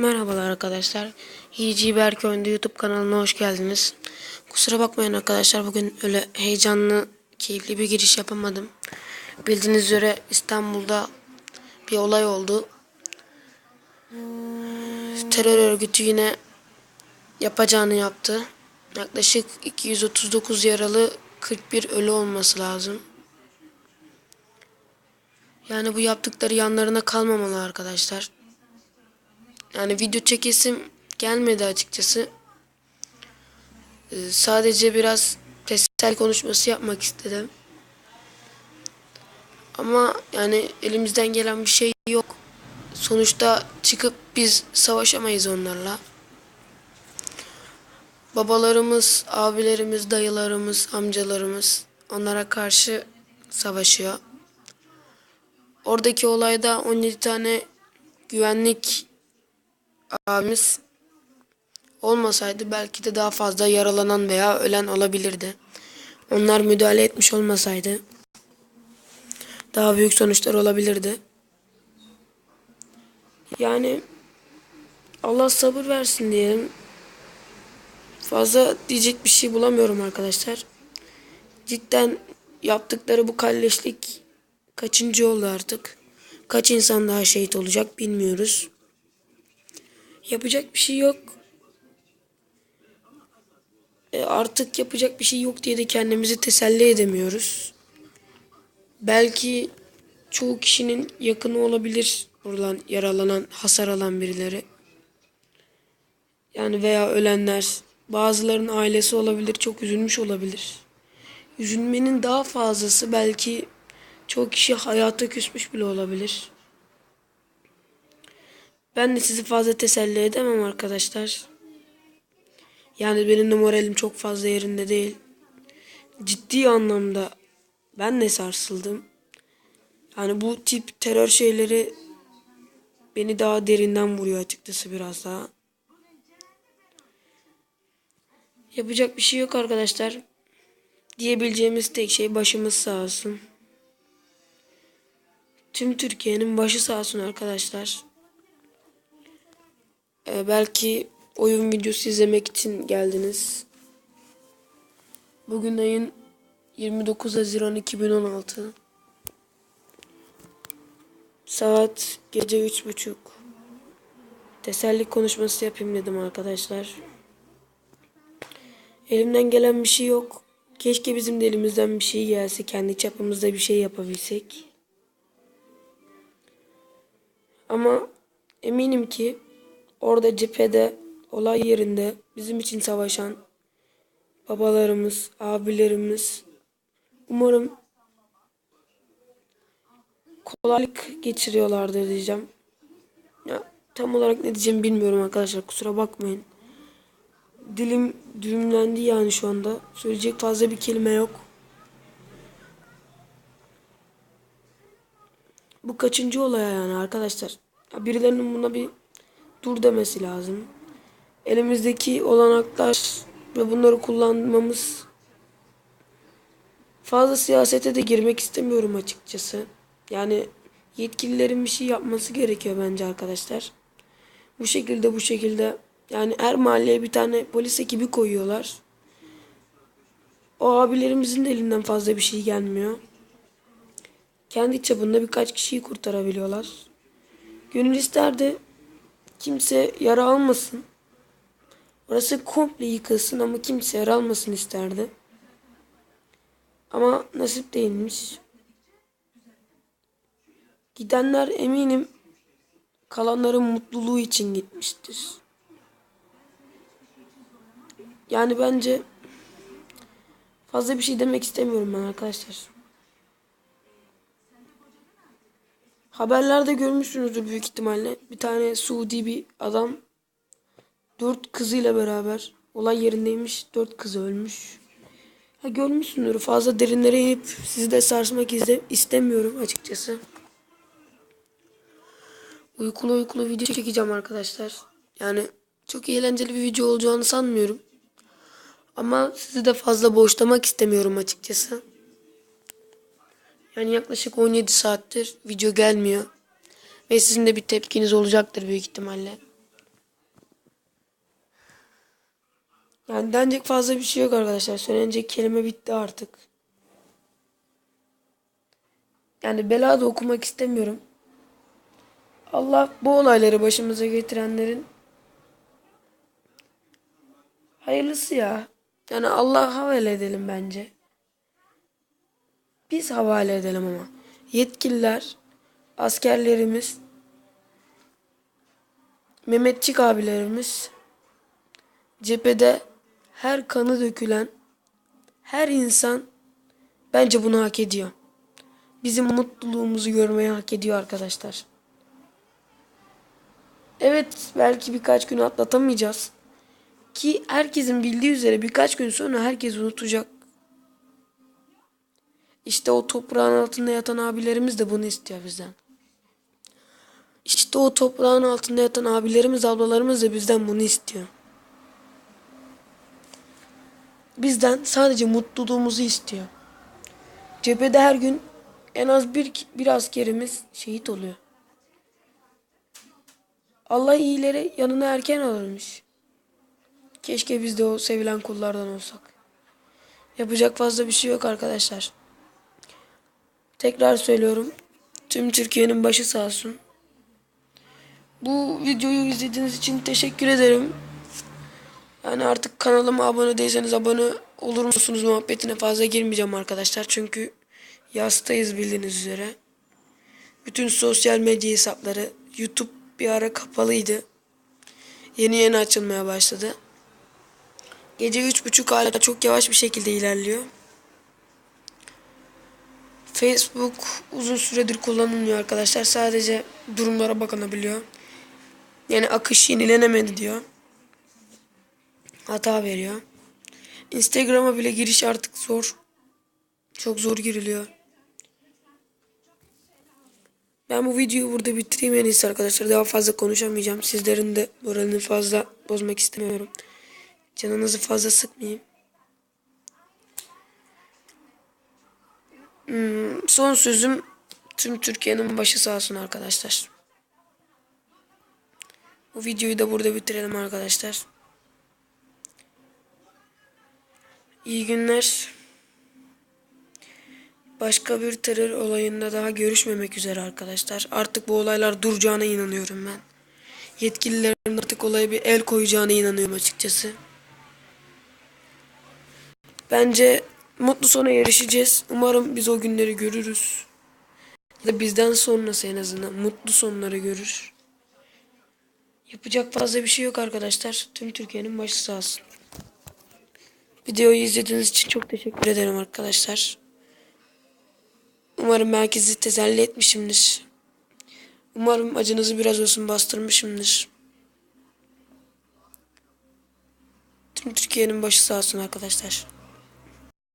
Merhabalar arkadaşlar. Hici Berköy'ünde YouTube kanalına hoş geldiniz. Kusura bakmayın arkadaşlar bugün öyle heyecanlı, keyifli bir giriş yapamadım. Bildiğiniz üzere İstanbul'da bir olay oldu. Terör örgütü yine yapacağını yaptı. Yaklaşık 239 yaralı 41 ölü olması lazım. Yani bu yaptıkları yanlarına kalmamalı arkadaşlar. Yani video çekesim gelmedi açıkçası. Ee, sadece biraz teselli konuşması yapmak istedim. Ama yani elimizden gelen bir şey yok. Sonuçta çıkıp biz savaşamayız onlarla. Babalarımız, abilerimiz, dayılarımız, amcalarımız onlara karşı savaşıyor. Oradaki olayda 17 tane güvenlik abimiz olmasaydı belki de daha fazla yaralanan veya ölen olabilirdi. Onlar müdahale etmiş olmasaydı daha büyük sonuçlar olabilirdi. Yani Allah sabır versin diyelim. Fazla diyecek bir şey bulamıyorum arkadaşlar. Cidden yaptıkları bu kalleşlik kaçıncı oldu artık? Kaç insan daha şehit olacak bilmiyoruz. Yapacak bir şey yok. E artık yapacak bir şey yok diye de kendimizi teselli edemiyoruz. Belki çoğu kişinin yakını olabilir buradan yaralanan, hasar alan birileri. Yani veya ölenler, bazılarının ailesi olabilir, çok üzülmüş olabilir. Üzülmenin daha fazlası belki çoğu kişi hayata küsmüş bile olabilir. Ben de sizi fazla teselli edemem arkadaşlar. Yani benim de moralim çok fazla yerinde değil. Ciddi anlamda ben de sarsıldım. Yani bu tip terör şeyleri beni daha derinden vuruyor açıkçası biraz daha. Yapacak bir şey yok arkadaşlar. Diyebileceğimiz tek şey başımız sağ olsun. Tüm Türkiye'nin başı sağ olsun arkadaşlar. Ee, belki oyun videosu izlemek için geldiniz. Bugün ayın 29 Haziran 2016. Saat gece üç buçuk. Teselli konuşması yapayım dedim arkadaşlar. Elimden gelen bir şey yok. Keşke bizim de elimizden bir şey gelse. Kendi çapımızda bir şey yapabilsek. Ama eminim ki orada cephede, olay yerinde bizim için savaşan babalarımız, abilerimiz umarım kolaylık geçiriyorlardır diyeceğim. Ya, tam olarak ne diyeceğimi bilmiyorum arkadaşlar kusura bakmayın. Dilim düğümlendi yani şu anda. Söyleyecek fazla bir kelime yok. Bu kaçıncı olay yani arkadaşlar? Ya birilerinin buna bir dur demesi lazım. Elimizdeki olanaklar ve bunları kullanmamız fazla siyasete de girmek istemiyorum açıkçası. Yani yetkililerin bir şey yapması gerekiyor bence arkadaşlar. Bu şekilde bu şekilde yani her mahalleye bir tane polis ekibi koyuyorlar. O abilerimizin de elinden fazla bir şey gelmiyor. Kendi çapında birkaç kişiyi kurtarabiliyorlar. Gönül isterdi kimse yara almasın. Orası komple yıkılsın ama kimse yara almasın isterdi. Ama nasip değilmiş. Gidenler eminim kalanların mutluluğu için gitmiştir. Yani bence fazla bir şey demek istemiyorum ben arkadaşlar. Haberlerde görmüşsünüzdür büyük ihtimalle. Bir tane Suudi bir adam dört kızıyla beraber olay yerindeymiş. Dört kızı ölmüş. Ha, görmüşsündür. Fazla derinlere inip sizi de sarsmak istemiyorum açıkçası. Uykulu uykulu video çekeceğim arkadaşlar. Yani çok eğlenceli bir video olacağını sanmıyorum. Ama sizi de fazla boşlamak istemiyorum açıkçası. Yani yaklaşık 17 saattir video gelmiyor. Ve sizin de bir tepkiniz olacaktır büyük ihtimalle. Yani denecek fazla bir şey yok arkadaşlar. Söylenecek kelime bitti artık. Yani bela da okumak istemiyorum. Allah bu olayları başımıza getirenlerin hayırlısı ya. Yani Allah'a havale edelim bence. Biz havale edelim ama. Yetkililer, askerlerimiz, Mehmetçik abilerimiz cephede her kanı dökülen her insan bence bunu hak ediyor. Bizim mutluluğumuzu görmeyi hak ediyor arkadaşlar. Evet belki birkaç gün atlatamayacağız. Ki herkesin bildiği üzere birkaç gün sonra herkes unutacak. İşte o toprağın altında yatan abilerimiz de bunu istiyor bizden. İşte o toprağın altında yatan abilerimiz, ablalarımız da bizden bunu istiyor. Bizden sadece mutluluğumuzu istiyor. Cephede her gün en az bir, bir askerimiz şehit oluyor. Allah iyileri yanına erken alırmış. Keşke biz de o sevilen kullardan olsak. Yapacak fazla bir şey yok arkadaşlar. Tekrar söylüyorum. Tüm Türkiye'nin başı sağ olsun. Bu videoyu izlediğiniz için teşekkür ederim. Yani artık kanalıma abone değilseniz abone olur musunuz muhabbetine fazla girmeyeceğim arkadaşlar. Çünkü yastayız bildiğiniz üzere. Bütün sosyal medya hesapları YouTube bir ara kapalıydı. Yeni yeni açılmaya başladı. Gece üç buçuk hala çok yavaş bir şekilde ilerliyor. Facebook uzun süredir kullanılmıyor arkadaşlar. Sadece durumlara bakılabiliyor. Yani akış yenilenemedi diyor. Hata veriyor. Instagram'a bile giriş artık zor. Çok zor giriliyor. Ben bu videoyu burada bitireyim en iyisi arkadaşlar. Daha fazla konuşamayacağım. Sizlerin de moralini fazla bozmak istemiyorum. Canınızı fazla sıkmayayım. Hmm, son sözüm tüm Türkiye'nin başı sağ olsun arkadaşlar. Bu videoyu da burada bitirelim arkadaşlar. İyi günler. Başka bir terör olayında daha görüşmemek üzere arkadaşlar. Artık bu olaylar duracağına inanıyorum ben. Yetkililerin artık olaya bir el koyacağına inanıyorum açıkçası. Bence mutlu sona erişeceğiz. Umarım biz o günleri görürüz. Ya da bizden sonrası en azından mutlu sonları görür. Yapacak fazla bir şey yok arkadaşlar. Tüm Türkiye'nin başı sağ olsun. Videoyu izlediğiniz için çok teşekkür ederim arkadaşlar. Umarım herkesi teselli etmişimdir. Umarım acınızı biraz olsun bastırmışımdır. Tüm Türkiye'nin başı sağ olsun arkadaşlar.